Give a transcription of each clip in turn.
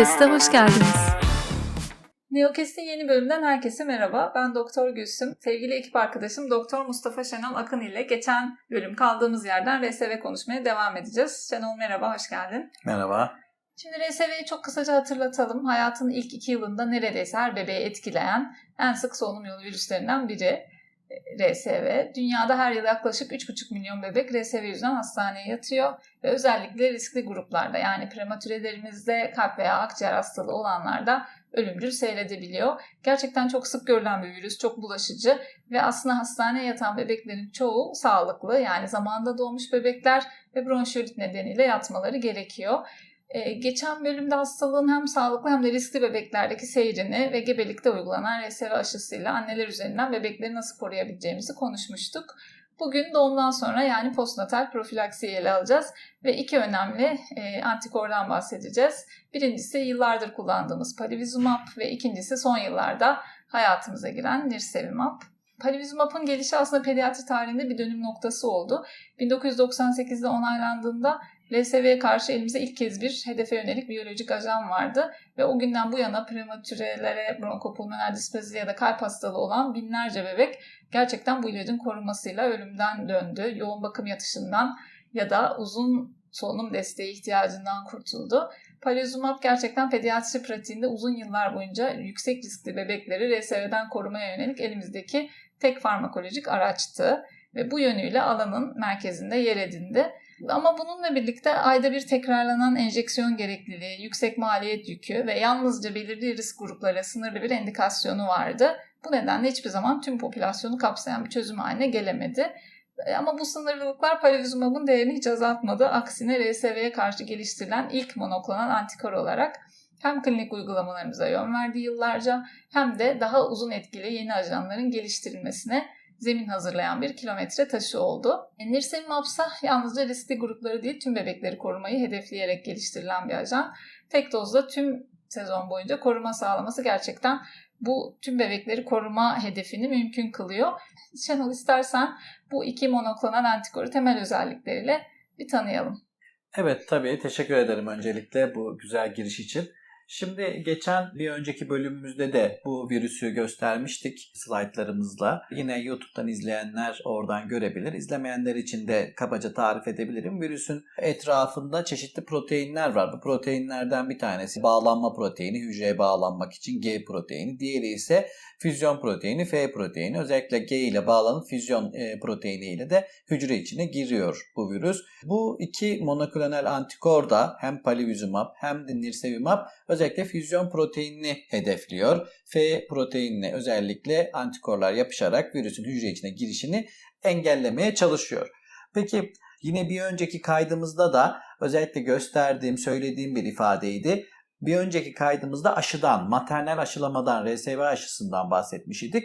Neokest'e hoş geldiniz. Neokest'in yeni bölümünden herkese merhaba. Ben Doktor Gülsüm. Sevgili ekip arkadaşım Doktor Mustafa Şenol Akın ile geçen bölüm kaldığımız yerden RSV konuşmaya devam edeceğiz. Şenol merhaba, hoş geldin. Merhaba. Şimdi RSV'yi çok kısaca hatırlatalım. Hayatın ilk iki yılında neredeyse her bebeği etkileyen en sık solunum yolu virüslerinden biri e, RSV. Dünyada her yıl yaklaşık 3,5 milyon bebek RSV yüzünden hastaneye yatıyor ve özellikle riskli gruplarda yani prematürelerimizde kalp veya akciğer hastalığı olanlarda ölümcül seyredebiliyor. Gerçekten çok sık görülen bir virüs, çok bulaşıcı ve aslında hastaneye yatan bebeklerin çoğu sağlıklı yani zamanında doğmuş bebekler ve bronşiolit nedeniyle yatmaları gerekiyor. Ee, geçen bölümde hastalığın hem sağlıklı hem de riskli bebeklerdeki seyrini ve gebelikte uygulanan RSV aşısıyla anneler üzerinden bebekleri nasıl koruyabileceğimizi konuşmuştuk. Bugün doğumdan sonra yani postnatal profilaksiyi ele alacağız ve iki önemli e, antikordan bahsedeceğiz. Birincisi yıllardır kullandığımız palivizumab ve ikincisi son yıllarda hayatımıza giren nirsevimab. Palivizumab'ın gelişi aslında pediatri tarihinde bir dönüm noktası oldu. 1998'de onaylandığında LSV'ye karşı elimizde ilk kez bir hedefe yönelik biyolojik ajan vardı ve o günden bu yana prematürelere bronkopulmoner displazi ya da kalp hastalığı olan binlerce bebek gerçekten bu ilacın korunmasıyla ölümden döndü. Yoğun bakım yatışından ya da uzun solunum desteği ihtiyacından kurtuldu. Palivizumab gerçekten pediatri pratiğinde uzun yıllar boyunca yüksek riskli bebekleri RSV'den korumaya yönelik elimizdeki tek farmakolojik araçtı ve bu yönüyle alanın merkezinde yer edindi. Ama bununla birlikte ayda bir tekrarlanan enjeksiyon gerekliliği, yüksek maliyet yükü ve yalnızca belirli risk gruplara sınırlı bir indikasyonu vardı. Bu nedenle hiçbir zaman tüm popülasyonu kapsayan bir çözüm haline gelemedi. E, ama bu sınırlılıklar palivizumabın değerini hiç azaltmadı. Aksine RSV'ye karşı geliştirilen ilk monoklonal antikor olarak hem klinik uygulamalarımıza yön verdi yıllarca hem de daha uzun etkili yeni ajanların geliştirilmesine zemin hazırlayan bir kilometre taşı oldu. E, Nirsevimab ise yalnızca riskli grupları değil tüm bebekleri korumayı hedefleyerek geliştirilen bir ajan. Tek dozda tüm sezon boyunca koruma sağlaması gerçekten bu tüm bebekleri koruma hedefini mümkün kılıyor. Şenol istersen bu iki monoklonal antikoru temel özellikleriyle bir tanıyalım. Evet tabii teşekkür ederim öncelikle bu güzel giriş için. Şimdi geçen bir önceki bölümümüzde de bu virüsü göstermiştik slaytlarımızla. Yine YouTube'dan izleyenler oradan görebilir. İzlemeyenler için de kabaca tarif edebilirim. Virüsün etrafında çeşitli proteinler var. Bu proteinlerden bir tanesi bağlanma proteini, hücreye bağlanmak için G proteini. Diğeri ise füzyon proteini, F proteini. Özellikle G ile bağlanıp füzyon e, proteini ile de hücre içine giriyor bu virüs. Bu iki monoklonal antikor da hem palivizumab hem de nirsevimab özellikle füzyon proteinini hedefliyor. F proteinine özellikle antikorlar yapışarak virüsün hücre içine girişini engellemeye çalışıyor. Peki yine bir önceki kaydımızda da özellikle gösterdiğim, söylediğim bir ifadeydi. Bir önceki kaydımızda aşıdan, maternal aşılamadan, RSV aşısından bahsetmiş idik.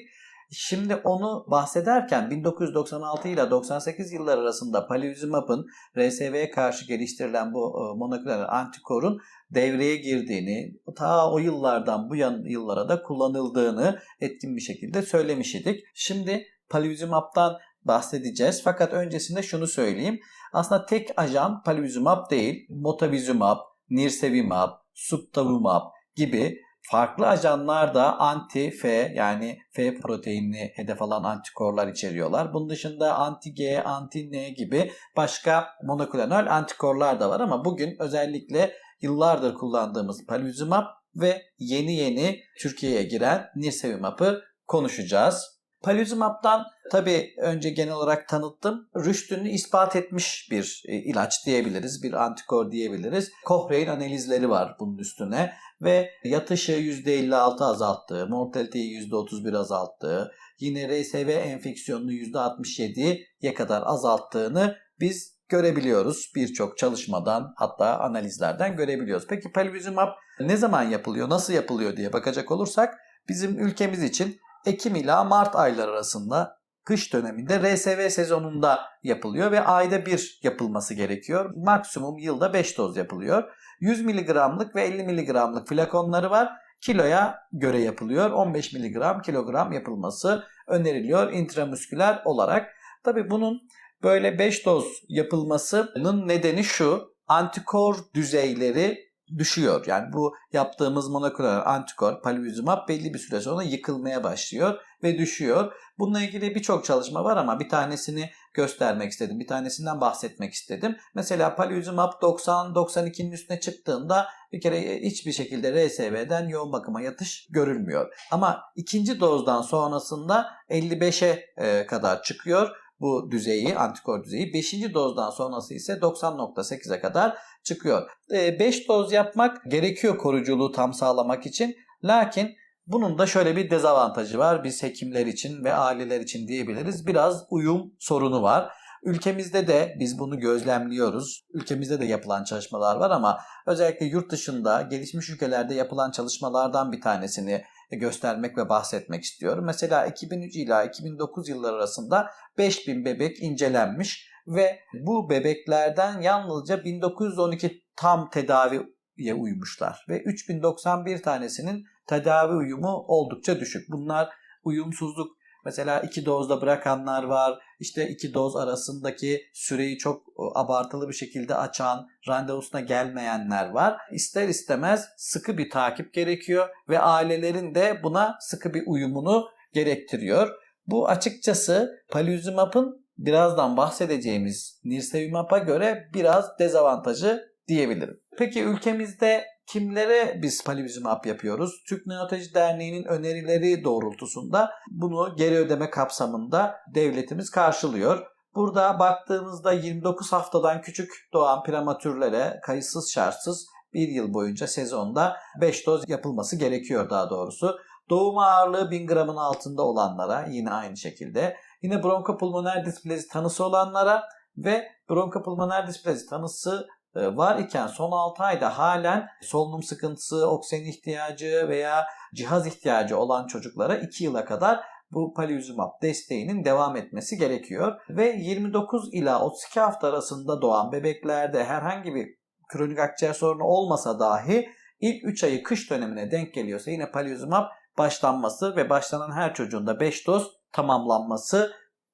Şimdi onu bahsederken 1996 ile 98 yıllar arasında palivizumab'ın RSV'ye karşı geliştirilen bu e, monoklonal antikorun devreye girdiğini, ta o yıllardan bu yıllara da kullanıldığını etkin bir şekilde söylemiş idik. Şimdi palivizumab'dan bahsedeceğiz. Fakat öncesinde şunu söyleyeyim. Aslında tek ajan palivizumab değil, motavizumab, nirsevimab, subtavumab gibi farklı ajanlar da anti-F yani F proteinini hedef alan antikorlar içeriyorlar. Bunun dışında anti-G, anti-N gibi başka monoklonal antikorlar da var ama bugün özellikle yıllardır kullandığımız palivizumab ve yeni yeni Türkiye'ye giren nirsevimab'ı konuşacağız. Palivizumab'dan tabii önce genel olarak tanıttım. Rüştünü ispat etmiş bir e, ilaç diyebiliriz, bir antikor diyebiliriz. Cochrane analizleri var bunun üstüne ve yatışı %56 azalttığı, mortaliteyi %31 azalttığı, yine RSV enfeksiyonunu %67'ye kadar azalttığını biz görebiliyoruz. Birçok çalışmadan hatta analizlerden görebiliyoruz. Peki palivizumab ne zaman yapılıyor, nasıl yapılıyor diye bakacak olursak bizim ülkemiz için Ekim ila Mart ayları arasında kış döneminde RSV sezonunda yapılıyor ve ayda bir yapılması gerekiyor. Maksimum yılda 5 doz yapılıyor. 100 mg'lık ve 50 mg'lık flakonları var. Kiloya göre yapılıyor. 15 mg kilogram yapılması öneriliyor intramüsküler olarak. Tabi bunun böyle 5 doz yapılmasının nedeni şu. Antikor düzeyleri düşüyor. Yani bu yaptığımız moleküler antikor palivizumab belli bir süre sonra yıkılmaya başlıyor ve düşüyor. Bununla ilgili birçok çalışma var ama bir tanesini göstermek istedim. Bir tanesinden bahsetmek istedim. Mesela palivizumab 90-92'nin üstüne çıktığında bir kere hiçbir şekilde RSV'den yoğun bakıma yatış görülmüyor. Ama ikinci dozdan sonrasında 55'e e, kadar çıkıyor bu düzeyi, antikor düzeyi. 5. dozdan sonrası ise 90.8'e kadar çıkıyor. 5 doz yapmak gerekiyor koruyuculuğu tam sağlamak için. Lakin bunun da şöyle bir dezavantajı var. Biz hekimler için ve aileler için diyebiliriz. Biraz uyum sorunu var. Ülkemizde de biz bunu gözlemliyoruz. Ülkemizde de yapılan çalışmalar var ama özellikle yurt dışında gelişmiş ülkelerde yapılan çalışmalardan bir tanesini göstermek ve bahsetmek istiyorum. Mesela 2003 ila 2009 yılları arasında 5000 bebek incelenmiş ve bu bebeklerden yalnızca 1912 tam tedaviye uymuşlar ve 3091 tanesinin tedavi uyumu oldukça düşük. Bunlar uyumsuzluk Mesela iki dozda bırakanlar var. İşte iki doz arasındaki süreyi çok abartılı bir şekilde açan, randevusuna gelmeyenler var. İster istemez sıkı bir takip gerekiyor ve ailelerin de buna sıkı bir uyumunu gerektiriyor. Bu açıkçası palivizumab'ın birazdan bahsedeceğimiz nirsevimab'a göre biraz dezavantajı diyebilirim. Peki ülkemizde kimlere biz palivizumab yapıyoruz? Türk Neonatoloji Derneği'nin önerileri doğrultusunda bunu geri ödeme kapsamında devletimiz karşılıyor. Burada baktığımızda 29 haftadan küçük doğan prematürlere kayıtsız şartsız bir yıl boyunca sezonda 5 doz yapılması gerekiyor daha doğrusu. Doğum ağırlığı 1000 gramın altında olanlara yine aynı şekilde. Yine bronkopulmoner displezi tanısı olanlara ve bronkopulmoner displezi tanısı var iken son 6 ayda halen solunum sıkıntısı, oksijen ihtiyacı veya cihaz ihtiyacı olan çocuklara 2 yıla kadar bu palivizumab desteğinin devam etmesi gerekiyor. Ve 29 ila 32 hafta arasında doğan bebeklerde herhangi bir kronik akciğer sorunu olmasa dahi ilk 3 ayı kış dönemine denk geliyorsa yine palivizumab başlanması ve başlanan her çocuğun da 5 doz tamamlanması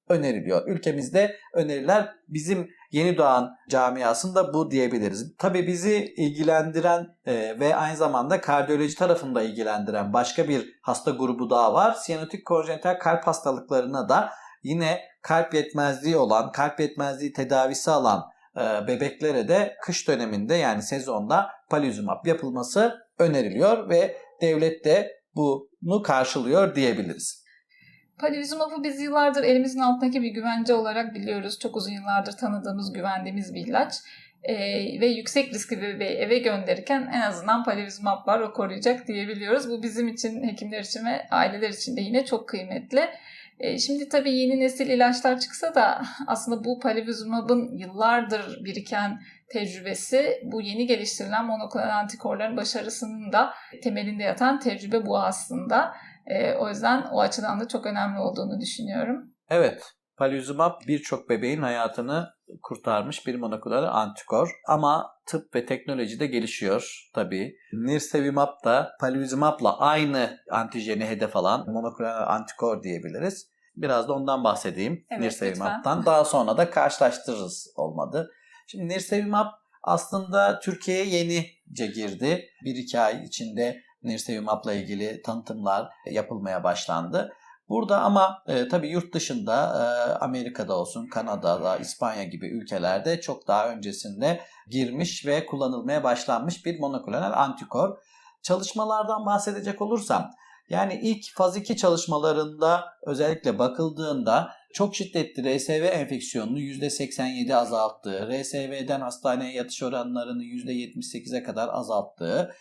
öneriliyor. Ülkemizde öneriler bizim yeni doğan camiasında bu diyebiliriz. Tabii bizi ilgilendiren e, ve aynı zamanda kardiyoloji tarafında ilgilendiren başka bir hasta grubu daha var. Siyanotik konjenital kalp hastalıklarına da yine kalp yetmezliği olan, kalp yetmezliği tedavisi alan e, bebeklere de kış döneminde yani sezonda palivizumab yapılması öneriliyor ve devlet de bunu karşılıyor diyebiliriz. Palivizumab'ı biz yıllardır elimizin altındaki bir güvence olarak biliyoruz. Çok uzun yıllardır tanıdığımız, güvendiğimiz bir ilaç. Ee, ve yüksek riskli bebeği eve gönderirken en azından palivizumab var o koruyacak diyebiliyoruz. Bu bizim için, hekimler için ve aileler için de yine çok kıymetli. Ee, şimdi tabii yeni nesil ilaçlar çıksa da aslında bu palivizumab'ın yıllardır biriken tecrübesi bu yeni geliştirilen monoklonal antikorların başarısının da temelinde yatan tecrübe bu aslında. E, o yüzden o açıdan da çok önemli olduğunu düşünüyorum. Evet, palivizumab birçok bebeğin hayatını kurtarmış bir monoklonal antikor. Ama tıp ve teknoloji de gelişiyor tabii. Nirsevimab da palivizumabla aynı antijeni hedef alan monoklonal antikor diyebiliriz. Biraz da ondan bahsedeyim evet, Nirsevimab'dan. Daha sonra da karşılaştırırız olmadı. Şimdi Nirsevimab aslında Türkiye'ye yenice girdi. Bir iki ay içinde Nirsevimab'la ilgili tanıtımlar yapılmaya başlandı. Burada ama e, tabii yurt dışında e, Amerika'da olsun, Kanada'da, İspanya gibi ülkelerde çok daha öncesinde girmiş ve kullanılmaya başlanmış bir monoklonal antikor. Çalışmalardan bahsedecek olursam yani ilk faz 2 çalışmalarında özellikle bakıldığında çok şiddetli RSV enfeksiyonunu %87 azalttığı, RSV'den hastaneye yatış oranlarını %78'e kadar azalttığı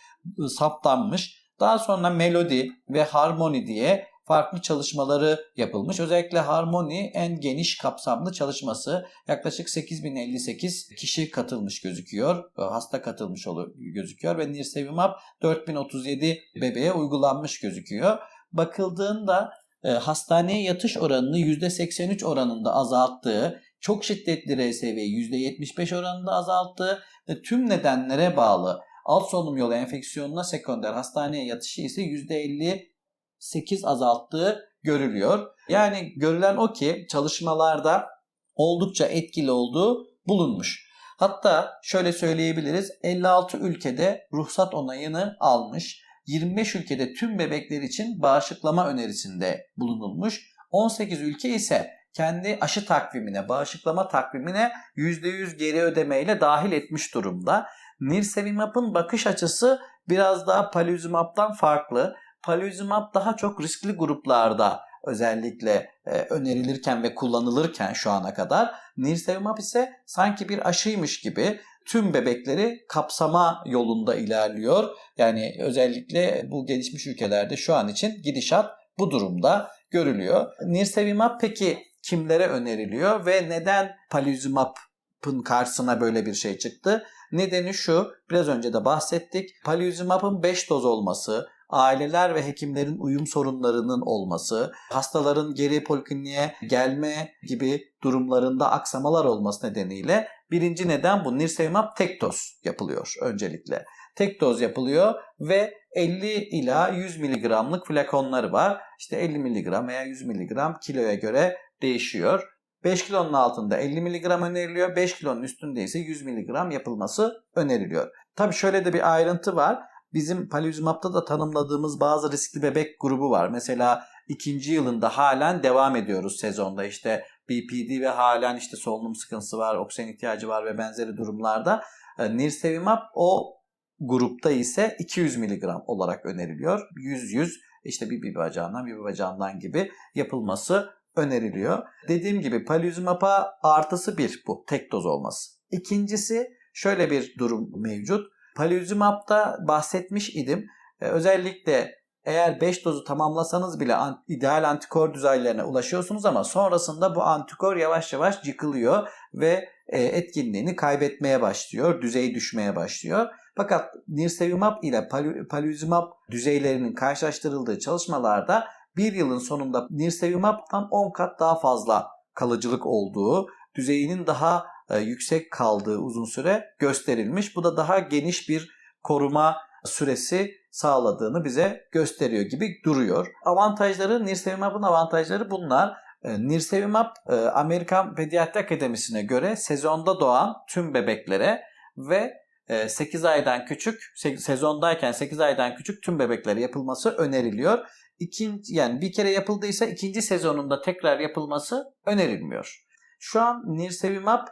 saptanmış. Daha sonra Melody ve Harmony diye farklı çalışmaları yapılmış. Özellikle Harmony en geniş kapsamlı çalışması. Yaklaşık 8058 kişi katılmış gözüküyor. Hasta katılmış gözüküyor ve Nirsevimab 4037 bebeğe uygulanmış gözüküyor. Bakıldığında hastaneye yatış oranını %83 oranında azalttığı, çok şiddetli RSV'yi %75 oranında azalttığı ve tüm nedenlere bağlı alt solunum yolu enfeksiyonuna sekonder hastaneye yatışı ise %58 azalttığı görülüyor. Yani görülen o ki çalışmalarda oldukça etkili olduğu bulunmuş. Hatta şöyle söyleyebiliriz 56 ülkede ruhsat onayını almış. 25 ülkede tüm bebekler için bağışıklama önerisinde bulunulmuş. 18 ülke ise kendi aşı takvimine, bağışıklama takvimine %100 geri ödemeyle dahil etmiş durumda. Nirsevimab'ın bakış açısı biraz daha palivizumab'dan farklı. Palivizumab daha çok riskli gruplarda özellikle e, önerilirken ve kullanılırken şu ana kadar Nirsevimab ise sanki bir aşıymış gibi tüm bebekleri kapsama yolunda ilerliyor. Yani özellikle bu gelişmiş ülkelerde şu an için gidişat bu durumda görülüyor. Nirsevimab peki kimlere öneriliyor ve neden palivizumab'ın karşısına böyle bir şey çıktı? Nedeni şu, biraz önce de bahsettik. Palivizumab'ın 5 doz olması, aileler ve hekimlerin uyum sorunlarının olması, hastaların geri polikliniğe gelme gibi durumlarında aksamalar olması nedeniyle birinci neden bu. Nirsevimab tek doz yapılıyor öncelikle. Tek doz yapılıyor ve 50 ila 100 miligramlık flakonları var. İşte 50 miligram veya 100 miligram kiloya göre değişiyor. 5 kilonun altında 50 miligram öneriliyor. 5 kilonun üstünde ise 100 miligram yapılması öneriliyor. Tabii şöyle de bir ayrıntı var. Bizim palivizumab'da da tanımladığımız bazı riskli bebek grubu var. Mesela ikinci yılında halen devam ediyoruz sezonda. İşte BPD ve halen işte solunum sıkıntısı var, oksijen ihtiyacı var ve benzeri durumlarda. E, Nirsevimab o grupta ise 200 miligram olarak öneriliyor. 100-100 işte bir, bir bacağından bir bacağından gibi yapılması öneriliyor. Dediğim gibi palivizumab'a artısı bir bu tek doz olması. İkincisi şöyle bir durum mevcut. Palivizumab'da bahsetmiş idim. Ee, özellikle eğer 5 dozu tamamlasanız bile ideal antikor düzeylerine ulaşıyorsunuz ama sonrasında bu antikor yavaş yavaş yıkılıyor ve e, etkinliğini kaybetmeye başlıyor, düzey düşmeye başlıyor. Fakat nirsevimab ile palivizumab düzeylerinin karşılaştırıldığı çalışmalarda bir yılın sonunda nirsevimab'dan 10 kat daha fazla kalıcılık olduğu, düzeyinin daha e, yüksek kaldığı uzun süre gösterilmiş. Bu da daha geniş bir koruma süresi sağladığını bize gösteriyor gibi duruyor. Avantajları, Nirsevimab'ın avantajları bunlar. E, Nirsevimab e, Amerikan Pediatri Akademisi'ne göre sezonda doğan tüm bebeklere ve 8 aydan küçük, sezondayken 8 aydan küçük tüm bebeklere yapılması öneriliyor. İkinci, yani bir kere yapıldıysa ikinci sezonunda tekrar yapılması önerilmiyor. Şu an Nirsevimab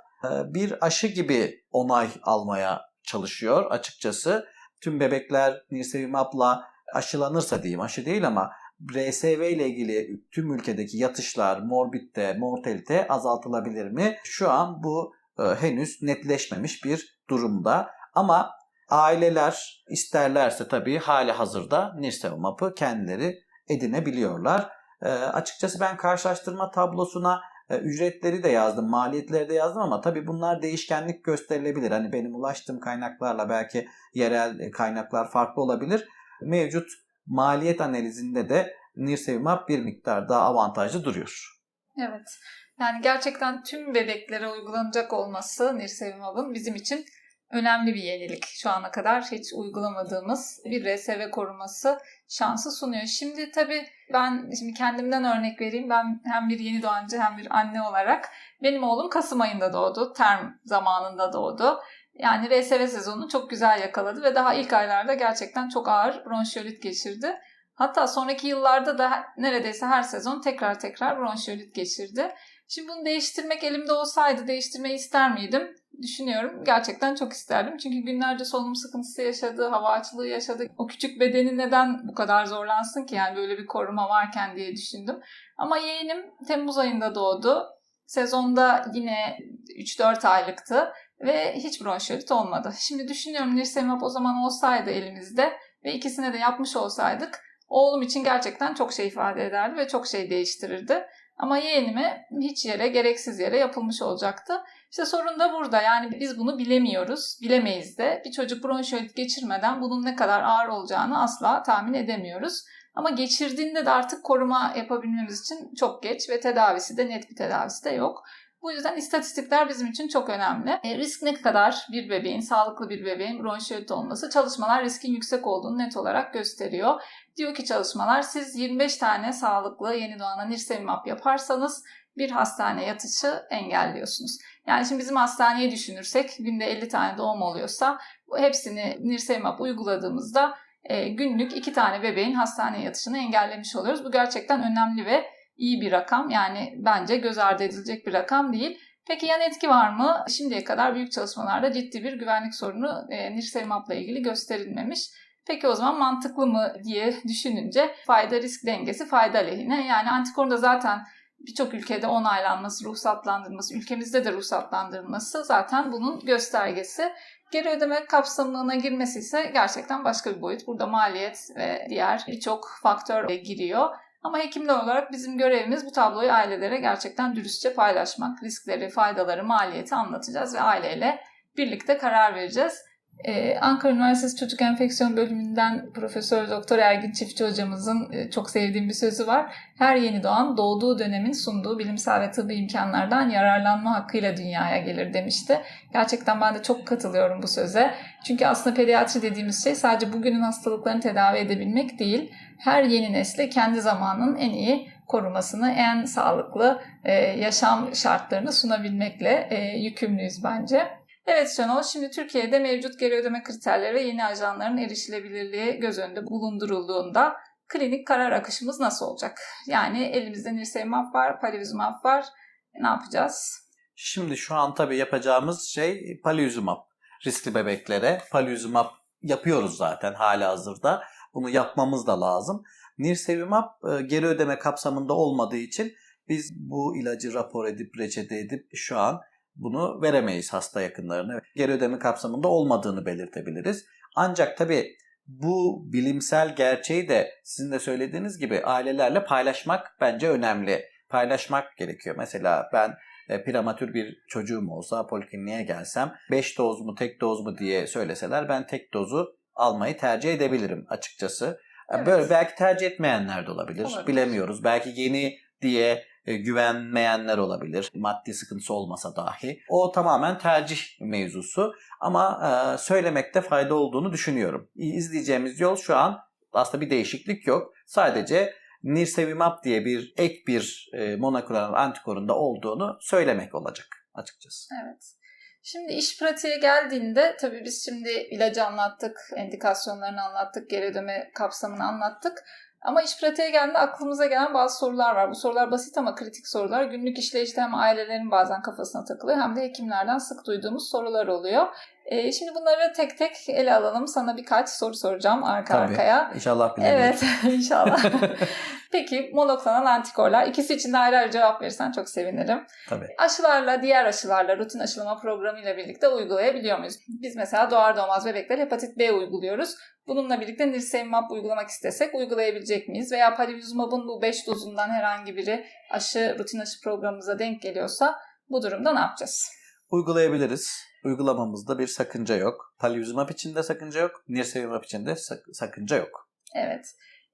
bir aşı gibi onay almaya çalışıyor açıkçası. Tüm bebekler Nirsevimab'la aşılanırsa diyeyim aşı değil ama RSV ile ilgili tüm ülkedeki yatışlar, morbidite, mortalite azaltılabilir mi? Şu an bu e, henüz netleşmemiş bir durumda. Ama aileler isterlerse tabii hali hazırda Nirsevimab'ı kendileri edinebiliyorlar. E, açıkçası ben karşılaştırma tablosuna ücretleri de yazdım, maliyetleri de yazdım ama tabii bunlar değişkenlik gösterilebilir. Hani benim ulaştığım kaynaklarla belki yerel e, kaynaklar farklı olabilir. Mevcut maliyet analizinde de Nirsevimab bir miktar daha avantajlı duruyor. Evet. Yani gerçekten tüm bebeklere uygulanacak olması Nirsevimab'ın bizim için önemli bir yenilik. Şu ana kadar hiç uygulamadığımız bir RSV koruması şansı sunuyor. Şimdi tabii ben şimdi kendimden örnek vereyim. Ben hem bir yeni doğancı hem bir anne olarak benim oğlum Kasım ayında doğdu. Term zamanında doğdu. Yani RSV sezonunu çok güzel yakaladı ve daha ilk aylarda gerçekten çok ağır bronşiolit geçirdi. Hatta sonraki yıllarda da neredeyse her sezon tekrar tekrar bronşiolit geçirdi. Şimdi bunu değiştirmek elimde olsaydı değiştirmeyi ister miydim? Düşünüyorum. Gerçekten çok isterdim. Çünkü günlerce solunum sıkıntısı yaşadı, hava açlığı yaşadı. O küçük bedeni neden bu kadar zorlansın ki yani böyle bir koruma varken diye düşündüm. Ama yeğenim Temmuz ayında doğdu. Sezonda yine 3-4 aylıktı ve hiç bronşiolit olmadı. Şimdi düşünüyorum Nirsemap o zaman olsaydı elimizde ve ikisine de yapmış olsaydık oğlum için gerçekten çok şey ifade ederdi ve çok şey değiştirirdi. Ama yeğenime hiç yere, gereksiz yere yapılmış olacaktı. İşte sorun da burada. Yani biz bunu bilemiyoruz, bilemeyiz de. Bir çocuk bronşiolit geçirmeden bunun ne kadar ağır olacağını asla tahmin edemiyoruz. Ama geçirdiğinde de artık koruma yapabilmemiz için çok geç ve tedavisi de net bir tedavisi de yok. Bu yüzden istatistikler bizim için çok önemli. E, risk ne kadar bir bebeğin, sağlıklı bir bebeğin bronşiolit olması çalışmalar riskin yüksek olduğunu net olarak gösteriyor. Diyor ki çalışmalar siz 25 tane sağlıklı yeni doğana nirsevimab yaparsanız bir hastane yatışı engelliyorsunuz. Yani şimdi bizim hastaneyi düşünürsek günde 50 tane doğum oluyorsa hepsini Nirsevimab uyguladığımızda e, günlük 2 tane bebeğin hastaneye yatışını engellemiş oluyoruz. Bu gerçekten önemli ve iyi bir rakam. Yani bence göz ardı edilecek bir rakam değil. Peki yan etki var mı? Şimdiye kadar büyük çalışmalarda ciddi bir güvenlik sorunu e, Nirsevimab'la ilgili gösterilmemiş. Peki o zaman mantıklı mı diye düşününce fayda risk dengesi fayda lehine. Yani antikorun da zaten birçok ülkede onaylanması, ruhsatlandırılması, ülkemizde de ruhsatlandırılması zaten bunun göstergesi. Geri ödeme kapsamına girmesi ise gerçekten başka bir boyut. Burada maliyet ve diğer birçok faktör giriyor. Ama hekimler olarak bizim görevimiz bu tabloyu ailelere gerçekten dürüstçe paylaşmak. Riskleri, faydaları, maliyeti anlatacağız ve aileyle birlikte karar vereceğiz. Ee, Ankara Üniversitesi Çocuk Enfeksiyon Bölümünden Profesör Doktor Ergin Çiftçi hocamızın e, çok sevdiğim bir sözü var. Her yeni doğan doğduğu dönemin sunduğu bilimsel ve tıbbi imkanlardan yararlanma hakkıyla dünyaya gelir demişti. Gerçekten ben de çok katılıyorum bu söze. Çünkü aslında pediatri dediğimiz şey sadece bugünün hastalıklarını tedavi edebilmek değil, her yeni nesle kendi zamanının en iyi korumasını, en sağlıklı e, yaşam şartlarını sunabilmekle e, yükümlüyüz bence. Evet Şenol, şimdi Türkiye'de mevcut geri ödeme kriterleri ve yeni ajanların erişilebilirliği göz önünde bulundurulduğunda klinik karar akışımız nasıl olacak? Yani elimizde nirsevimab var, palivizumab var. Ne yapacağız? Şimdi şu an tabii yapacağımız şey palivizumab. Riskli bebeklere palivizumab yapıyoruz zaten hala hazırda. Bunu yapmamız da lazım. Nirsevimab e, geri ödeme kapsamında olmadığı için biz bu ilacı rapor edip reçete edip şu an bunu veremeyiz hasta yakınlarına. Geri ödeme kapsamında olmadığını belirtebiliriz. Ancak tabii bu bilimsel gerçeği de sizin de söylediğiniz gibi ailelerle paylaşmak bence önemli. Paylaşmak gerekiyor. Mesela ben e, prematür bir çocuğum olsa polikliniğe gelsem 5 doz mu tek doz mu diye söyleseler ben tek dozu almayı tercih edebilirim açıkçası. Evet. Böyle belki tercih etmeyenler de olabilir. Olabilir. Bilemiyoruz. Belki yeni diye e, güvenmeyenler olabilir. Maddi sıkıntısı olmasa dahi. O tamamen tercih mevzusu. Ama e, söylemekte fayda olduğunu düşünüyorum. İzleyeceğimiz yol şu an aslında bir değişiklik yok. Sadece Nirsevimab diye bir ek bir e, monoklonal antikorunda olduğunu söylemek olacak açıkçası. Evet. Şimdi iş pratiğe geldiğinde tabii biz şimdi ilacı anlattık, endikasyonlarını anlattık, geri ödeme kapsamını anlattık. Ama iş pratiğe geldiğinde aklımıza gelen bazı sorular var. Bu sorular basit ama kritik sorular. Günlük işleyişte hem ailelerin bazen kafasına takılıyor hem de hekimlerden sık duyduğumuz sorular oluyor. Ee, şimdi bunları tek tek ele alalım. Sana birkaç soru soracağım arka Tabii. arkaya. İnşallah bilebilirim. Evet inşallah. Peki monoklonal antikorlar. İkisi için de ayrı ayrı cevap verirsen çok sevinirim. Tabii. Aşılarla, diğer aşılarla, rutin aşılama programıyla birlikte uygulayabiliyor muyuz? Biz mesela doğar doğmaz bebekler hepatit B uyguluyoruz. Bununla birlikte nirsevimab uygulamak istesek uygulayabilecek miyiz? Veya palivizumabın bu 5 dozundan herhangi biri aşı, rutin aşı programımıza denk geliyorsa bu durumda ne yapacağız? Uygulayabiliriz. Uygulamamızda bir sakınca yok. Palivizumab için de sakınca yok. Nirsevimab için de sak- sakınca yok. Evet.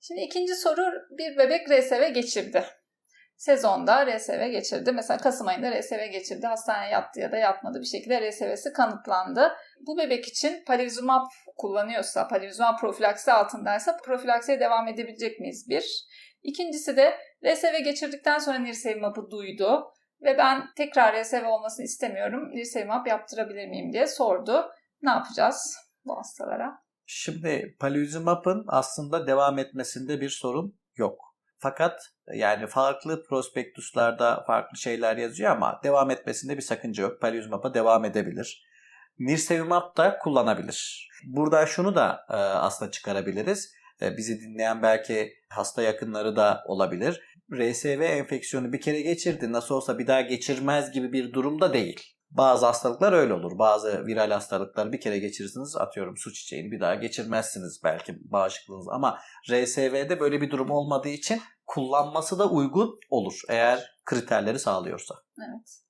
Şimdi ikinci soru bir bebek RSV geçirdi. Sezonda RSV geçirdi. Mesela Kasım ayında RSV geçirdi. Hastaneye yattı ya da yatmadı bir şekilde RSV'si kanıtlandı. Bu bebek için palivizumab kullanıyorsa, palivizumab profilaksi altındaysa profilaksiye devam edebilecek miyiz? Bir. İkincisi de RSV geçirdikten sonra nirsevimabı duydu ve ben tekrar RSV olmasını istemiyorum. Nirsevimab yaptırabilir miyim diye sordu. Ne yapacağız bu hastalara? Şimdi palivizumabın aslında devam etmesinde bir sorun yok. Fakat yani farklı prospektuslarda farklı şeyler yazıyor ama devam etmesinde bir sakınca yok. Palivizumab'a devam edebilir. Nirsevimab da kullanabilir. Burada şunu da e, aslında çıkarabiliriz. E, bizi dinleyen belki hasta yakınları da olabilir. RSV enfeksiyonu bir kere geçirdi nasıl olsa bir daha geçirmez gibi bir durumda değil. Bazı hastalıklar öyle olur. Bazı viral hastalıklar bir kere geçirirsiniz atıyorum su çiçeğini bir daha geçirmezsiniz belki bağışıklığınız. Ama RSV'de böyle bir durum olmadığı için kullanması da uygun olur eğer kriterleri sağlıyorsa. Evet.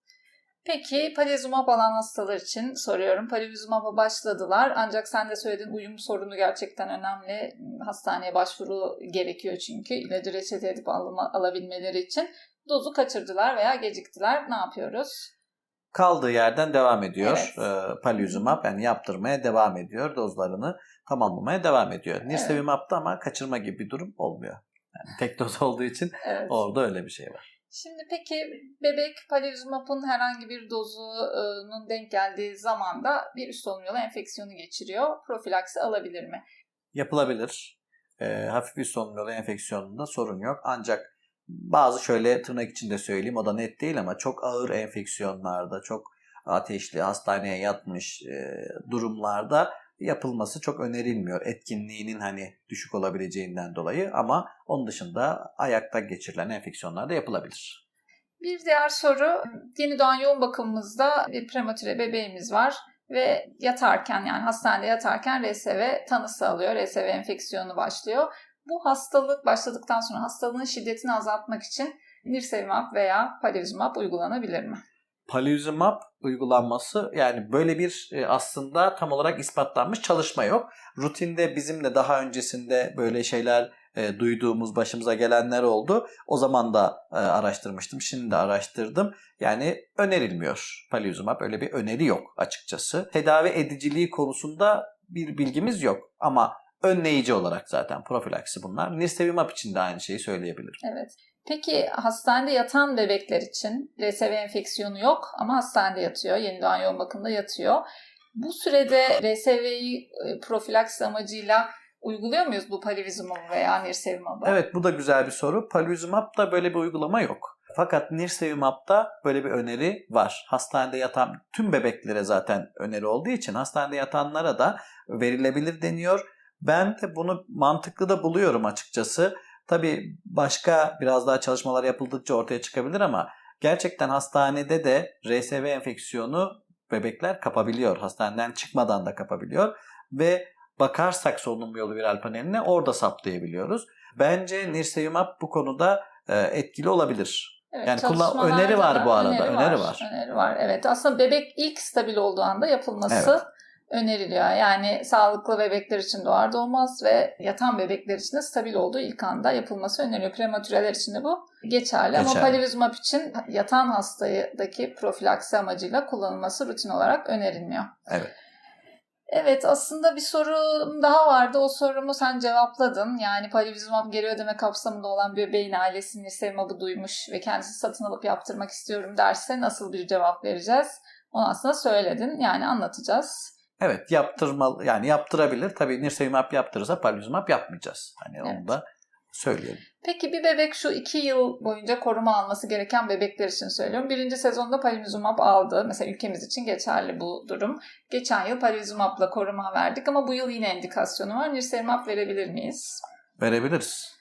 Peki palivizumab alan hastalar için soruyorum. Palivizumab'a başladılar ancak sen de söylediğin uyum sorunu gerçekten önemli. Hastaneye başvuru gerekiyor çünkü ilacı reçete edip alma, alabilmeleri için. Dozu kaçırdılar veya geciktiler. Ne yapıyoruz? Kaldığı yerden devam ediyor. Evet. Palivizumab yani yaptırmaya devam ediyor. Dozlarını tamamlamaya devam ediyor. Nirsevimab'da ama kaçırma gibi bir durum olmuyor. Yani tek doz olduğu için Evet. orada öyle bir şey var. Şimdi peki bebek palivizumabın herhangi bir dozunun denk geldiği zamanda bir üst solunum yolu enfeksiyonu geçiriyor. Profilaksi alabilir mi? Yapılabilir. E, hafif üst solunum yolu enfeksiyonunda sorun yok. Ancak bazı şöyle tırnak içinde söyleyeyim o da net değil ama çok ağır enfeksiyonlarda, çok ateşli, hastaneye yatmış e, durumlarda yapılması çok önerilmiyor. Etkinliğinin hani düşük olabileceğinden dolayı ama onun dışında ayakta geçirilen enfeksiyonlarda yapılabilir. Bir diğer soru, yeni doğan yoğun bakımımızda bir prematüre bebeğimiz var ve yatarken yani hastanede yatarken RSV tanısı alıyor, RSV enfeksiyonu başlıyor. Bu hastalık başladıktan sonra hastalığın şiddetini azaltmak için nirsevimab veya palivizumab uygulanabilir mi? Palivizumab uygulanması yani böyle bir e, aslında tam olarak ispatlanmış çalışma yok. Rutinde bizim de daha öncesinde böyle şeyler e, duyduğumuz başımıza gelenler oldu. O zaman da e, araştırmıştım. Şimdi de araştırdım. Yani önerilmiyor palivizumab. Öyle bir öneri yok açıkçası. Tedavi ediciliği konusunda bir bilgimiz yok. Ama önleyici olarak zaten profilaksi bunlar. Nirsevimab için de aynı şeyi söyleyebilirim. Evet. Peki hastanede yatan bebekler için RSV enfeksiyonu yok ama hastanede yatıyor. Yeni doğan yoğun bakımda yatıyor. Bu sürede RSV'yi e, profilaks amacıyla uyguluyor muyuz bu palivizumab veya nirsevimabı? Evet bu da güzel bir soru. Palivizumab'da böyle bir uygulama yok. Fakat nirsevimab'da böyle bir öneri var. Hastanede yatan tüm bebeklere zaten öneri olduğu için hastanede yatanlara da verilebilir deniyor. Ben de bunu mantıklı da buluyorum açıkçası. Tabii başka biraz daha çalışmalar yapıldıkça ortaya çıkabilir ama gerçekten hastanede de RSV enfeksiyonu bebekler kapabiliyor. Hastaneden çıkmadan da kapabiliyor ve bakarsak solunum yolu viral paneline orada saptayabiliyoruz. Bence nirsevimab bu konuda e, etkili olabilir. Evet, Yani kullan- öneri var bu arada, Öneri, öneri var. var. Öneri var. Evet. Aslında bebek ilk stabil olduğu anda yapılması öneriliyor. Yani sağlıklı bebekler için doğar doğmaz ve yatan bebekler için de stabil olduğu ilk anda yapılması öneriliyor. Prematüreler için de bu geçerli. Ama Geçerli. palivizumab için yatan hastadaki profilaksi amacıyla kullanılması rutin olarak önerilmiyor. Evet. Evet aslında bir sorum daha vardı. O sorumu sen cevapladın. Yani palivizumab geri ödeme kapsamında olan bir bebeğin ailesinin sevmabı duymuş ve kendisi satın alıp yaptırmak istiyorum derse nasıl bir cevap vereceğiz? Onu aslında söyledin. Yani anlatacağız. Evet yaptırmalı yani yaptırabilir. Tabii nirsevimab yaptırırsa palivizumab yapmayacağız. Hani Evet. onu da söyleyelim. Peki bir bebek şu iki yıl boyunca koruma alması gereken bebekler için söylüyorum. Birinci sezonda palivizumab aldı. Mesela ülkemiz için geçerli bu durum. Geçen yıl palivizumabla koruma verdik ama bu yıl yine indikasyonu var. Nirsevimab verebilir miyiz? Verebiliriz.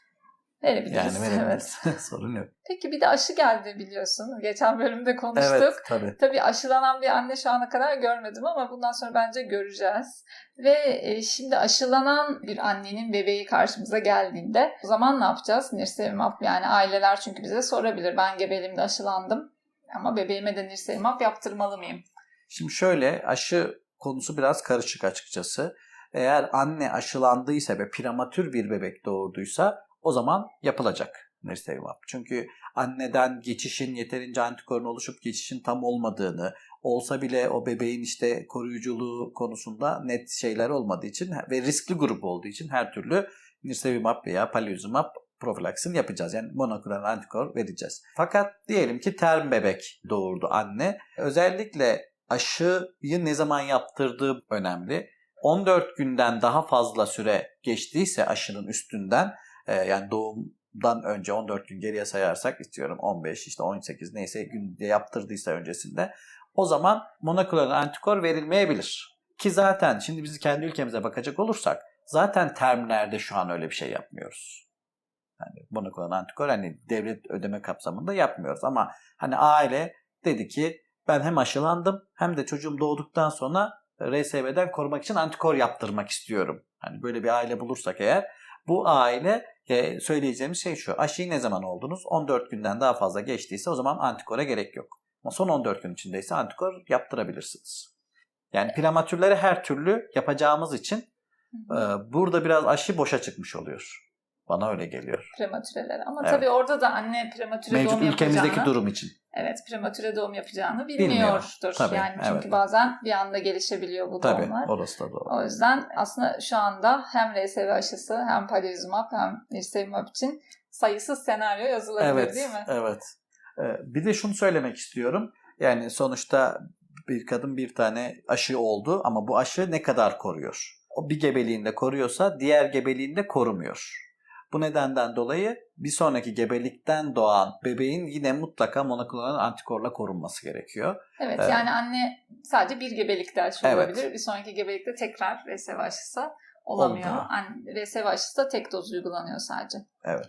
Verebiliriz. Yani verebiliriz. Evet. Sorun yok. Peki bir de aşı geldi biliyorsun. Geçen bölümde konuştuk. Evet tabii. Tabii aşılanan bir anne şu ana kadar görmedim ama bundan sonra bence göreceğiz. Ve e, şimdi aşılanan bir annenin bebeği karşımıza geldiğinde o zaman ne yapacağız? Nirsevimab yani aileler çünkü bize sorabilir. Ben gebeliğimde aşılandım ama bebeğime de nirsevimab yaptırmalı mıyım? Şimdi şöyle aşı konusu biraz karışık açıkçası. Eğer anne aşılandıysa ve prematür bir bebek doğurduysa o zaman yapılacak nirsevimab. Çünkü anneden geçişin yeterince antikorun oluşup geçişin tam olmadığını, olsa bile o bebeğin işte koruyuculuğu konusunda net şeyler olmadığı için ve riskli grup olduğu için her türlü nirsevimab veya palivizumab profilaksini yapacağız. Yani monoklonal antikor vereceğiz. Fakat diyelim ki term bebek doğurdu anne. Özellikle aşıyı ne zaman yaptırdığı önemli. 14 günden daha fazla süre geçtiyse aşının üstünden e, yani doğumdan önce 14 gün geriye sayarsak istiyorum 15 işte 18 neyse günde yaptırdıysa öncesinde o zaman monoklonal antikor verilmeyebilir. Ki zaten şimdi biz kendi ülkemize bakacak olursak zaten termlerde şu an öyle bir şey yapmıyoruz. Yani monoklonal antikor hani devlet ödeme kapsamında yapmıyoruz ama hani aile dedi ki ben hem aşılandım hem de çocuğum doğduktan sonra RSV'den korumak için antikor yaptırmak istiyorum. Hani böyle bir aile bulursak eğer bu aile e, söyleyeceğimiz şey şu. Aşıyı ne zaman oldunuz? 14 günden daha fazla geçtiyse o zaman antikora gerek yok. Ama son 14 gün içindeyse antikor yaptırabilirsiniz. Yani prematürleri her türlü yapacağımız için e, burada biraz aşı boşa çıkmış oluyor. Bana öyle geliyor. Prematüreler. Ama Evet. tabii orada da anne prematüre Mevcut doğum ülkemizdeki yapacağını, durum için. evet prematüre doğum yapacağını Bilmiyor. bilmiyordur. Tabii, yani çünkü evet. bazen bir anda gelişebiliyor bu Tabii doğumlar. orası da doğru. O yüzden aslında şu anda hem RSV aşısı hem palivizumab hem nirsevimab için sayısız senaryo yazılabilir Evet, değil mi? evet. Ee, Bir de şunu söylemek istiyorum. Yani sonuçta bir kadın bir tane aşı oldu ama bu aşı ne kadar koruyor? O bir gebeliğinde koruyorsa diğer gebeliğinde korumuyor. Bu nedenden dolayı bir sonraki gebelikten doğan bebeğin yine mutlaka monoklonal antikorla korunması gerekiyor. Evet Evet. yani anne sadece bir gebelikte aşı Evet. olabilir. Bir sonraki gebelikte tekrar RSV aşısı olamıyor. Anne, RSV aşısı da tek doz uygulanıyor sadece. Evet.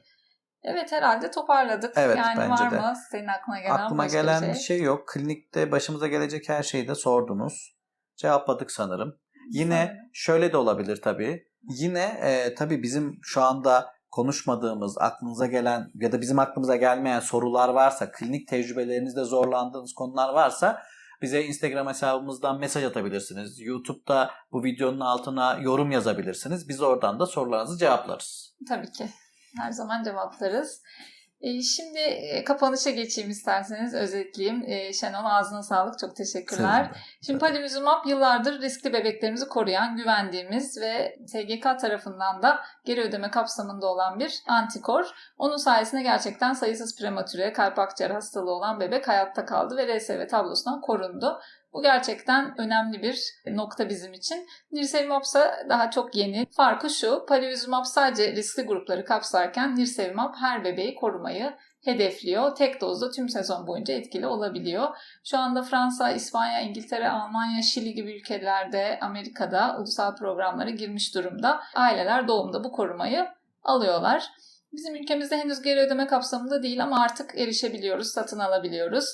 Evet herhalde toparladık. Evet, yani bence var de. mı senin aklına gelen Aklıma başka gelen bir bir şey? şey yok. Klinikte başımıza gelecek her şeyi de sordunuz. Cevapladık sanırım. Yine şöyle de olabilir tabii. Yine e, tabii bizim şu anda konuşmadığımız, aklınıza gelen ya da bizim aklımıza gelmeyen sorular varsa, klinik tecrübelerinizde zorlandığınız konular varsa bize Instagram hesabımızdan mesaj atabilirsiniz. YouTube'da bu videonun altına yorum yazabilirsiniz. Biz oradan da sorularınızı cevaplarız. Tabii ki. Her zaman cevaplarız. Ee, Şimdi e, kapanışa geçeyim isterseniz özetleyeyim. Ee, Şenol ağzına sağlık. Çok teşekkürler. Şimdi palivizumab yıllardır riskli bebeklerimizi koruyan, güvendiğimiz ve SGK tarafından da geri ödeme kapsamında olan bir antikor. Onun sayesinde gerçekten sayısız prematüre, kalp akciğer hastalığı olan bebek hayatta kaldı ve RSV tablosundan korundu. Bu gerçekten önemli bir nokta bizim için. Nirsevimab ise daha çok yeni. Farkı şu, palivizumab sadece riskli grupları kapsarken Nirsevimab her bebeği korumayı hedefliyor. Tek dozda tüm sezon boyunca etkili olabiliyor. Şu anda Fransa, İspanya, İngiltere, Almanya, Şili gibi ülkelerde, Amerika'da ulusal programlara girmiş durumda. Aileler doğumda bu korumayı alıyorlar. Bizim ülkemizde henüz geri ödeme kapsamında değil ama artık erişebiliyoruz, satın alabiliyoruz.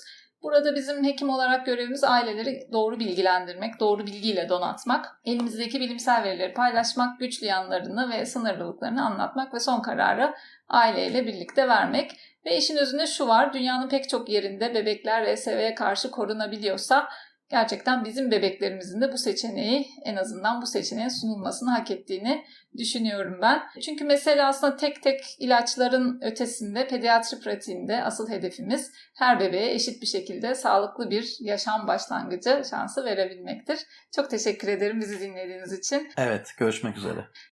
Burada bizim hekim olarak görevimiz aileleri doğru bilgilendirmek, doğru bilgiyle donatmak, elimizdeki bilimsel verileri paylaşmak, güçlü yanlarını ve sınırlılıklarını anlatmak ve son kararı aileyle birlikte vermek. Ve işin özünde şu var, dünyanın pek çok yerinde bebekler RSV'ye karşı korunabiliyorsa gerçekten bizim bebeklerimizin de bu seçeneği en azından bu seçeneğin sunulmasını hak ettiğini düşünüyorum ben. Çünkü mesele aslında tek tek ilaçların ötesinde pediatri pratiğinde asıl hedefimiz her bebeğe eşit bir şekilde sağlıklı bir yaşam başlangıcı şansı verebilmektir. Çok teşekkür ederim bizi dinlediğiniz için. Evet, görüşmek üzere.